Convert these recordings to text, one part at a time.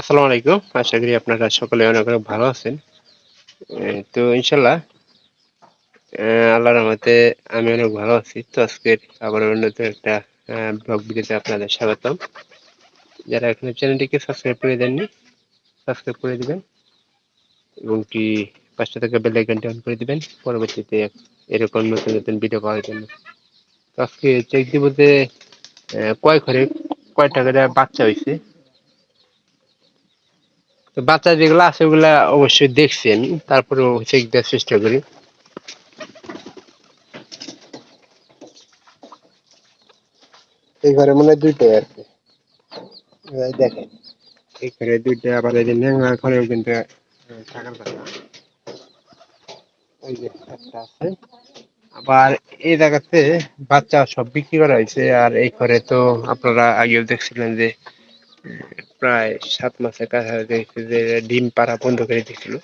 আসসালামু আলাইকুম। আশা করি আপনারা সকলে অনেক অনেক ভালো আছেন। তো ইনশাল্লাহ আল্লাহর রহমতে আমি অনেক ভালো আছি। তো আজকের আবার অন্যত একটা ব্লগ ভিডিওতে আপনাদের স্বাগতম। যারা এখনও চ্যানেলটিকে সাবস্ক্রাইব করে দেননি সাবস্ক্রাইব করে দিবেন এবং কি পাঁচটা থেকে বেল আইকনটি অন করে দিবেন। পরবর্তীতে এরকম নতুন নতুন ভিডিও পাওয়ার জন্য। তো আজকে চেক দিব যে কয় ঘরে কয় টাকা বাচ্চা হয়েছে তো বাচ্চা যেগুলো আছে ওগুলা অবশ্যই দেখছি আমি তারপরে চেক দেওয়ার চেষ্টা করি। এই ঘরে মনে হয় দুইটাই আর কি। দেখেন। এই ঘরে দুইটা আবার এই যে ন্যাংরা ঘরেও কিন্তু থাকার কথা। ওই যে একটা আছে। আবার এই জায়গাতে বাচ্চা সব বিক্রি করা হয়েছে আর এই ঘরে তো আপনারা আগেও দেখছিলেন যে প্রায় সাত মাসের কাছাকাছি যে ডিম পাড়া বন্ধ করে দিয়েছিল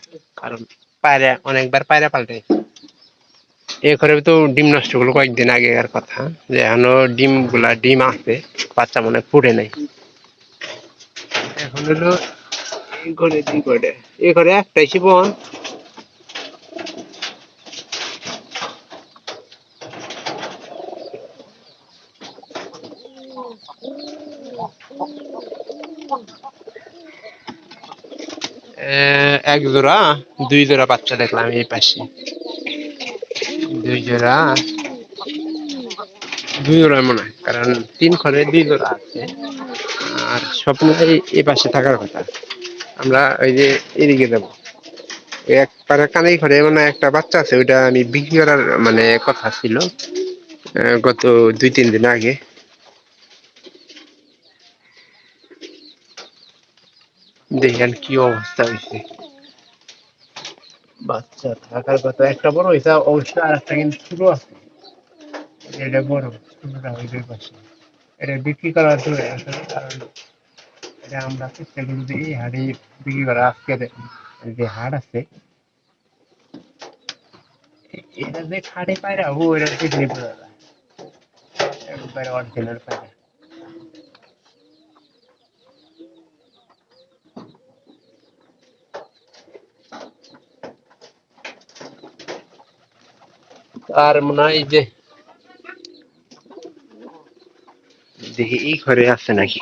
কারণ পায়রা, অনেকবার পায়রা পাল্টে এ ঘরে তো ডিম নষ্ট করল কয়েকদিন আগেকার কথা, যে এখনও ডিমগুলা ডিম আছে, বাচ্চা মনে ফুটে নাই। এখন হলো এ ঘরে একটাই শিবন। এক জোড়া, দুই জোড়া বাচ্চা দেখলাম এই পাশে। দুই জোড়া দুই জোড়া মনে হয়, কারণ তিন ঘরে দুই জোড়া আছে। আর স্বপ্নটাই এই পাশে থাকার কথা। আমরা ওই যে এদিকে যাব। একবারে কানেই ঘরে মানে একটা বাচ্চা আছে, ওইটা আমি বিক্রি করার মানে কথা ছিল গত দুই, তিন দিন আগে। দেখেন কি অবস্থা হয়েছে বাচ্চা থাকার কথা, একটা বড় হয়েছে অবশ্যই আর একটা কিন্তু ছোট আছে। এটা বড় ওই দুই পাশে। এটা বিক্রি করার জন্য আসলে কারণ এটা আমরা চেষ্টা করি যে এই হাটে বিক্রি করা আজকে যে হাট আছে এটা যে খাটে পায়রা, ও, এটা বিক্রি করে। একবারে অরিজিনাল পায়রা। আর মনে হয় যে দেখি এই ঘরে আছে নাকি?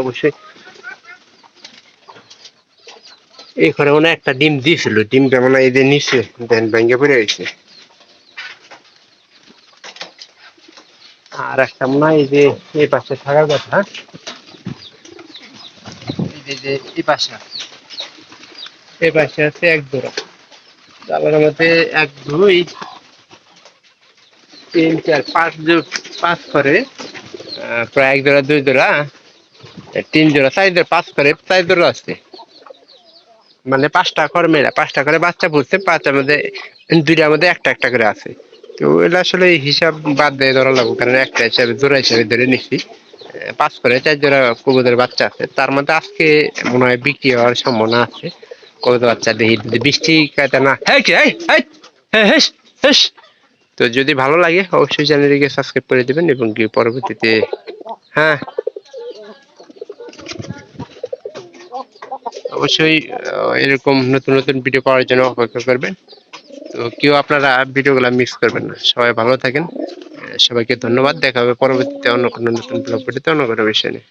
অবশ্যই। এই ঘরে মনে একটা ডিম দিয়েছিল, ডিমটা মনে হয় যে নিচে, দেন ভেঙে পড়ে গেছে। আর একটা মনে হয় যে এই পাশে থাকার কথা। যে- এই পাশে আছে। এই পাশে আছে এক জোড়া। তারপরে মধ্যে এক দুই তিন চার পাঁচ পাঁচ করে প্রায় এক জোড়া দুই জোড়া তিন জোড়া চার জোড়া পাঁচ করে চার জোড়া আছে। মানে পাঁচটা করে মেয়েরা পাঁচটা করে বাচ্চা পড়ছে পাঁচটার মধ্যে দুইটার মধ্যে একটা একটা করে আছে। তো এটা আসলে হিসাব বাদ দিয়ে ধরা লাগবে কারণ একটা হিসাবে জোড়া হিসাবে ধরে নিচ্ছি পাঁচ করে চার জোড়া কবুতরের বাচ্চা আছে। তার মধ্যে আজকে মনে হয় বিক্রি হওয়ার সম্ভাবনা আছে। কবুতর বাচ্চা দেখি যদি বৃষ্টি কাটে না। তো যদি ভালো লাগে অবশ্যই চ্যানেলটিকে সাবস্ক্রাইব করে দিবেন এবং কি পরবর্তীতে হ্যাঁ। অবশ্যই এরকম নতুন নতুন ভিডিও পাওয়ার জন্য অপেক্ষা করবেন। তো কেউ আপনারা ভিডিওগুলো মিস করবেন না। সবাই ভালো থাকেন। সবাইকে ধন্যবাদ। দেখা হবে পরবর্তীতে অন্য কোনো নতুন ব্লগ ভিডিওতে অন্য কোনো বিষয় নিয়ে।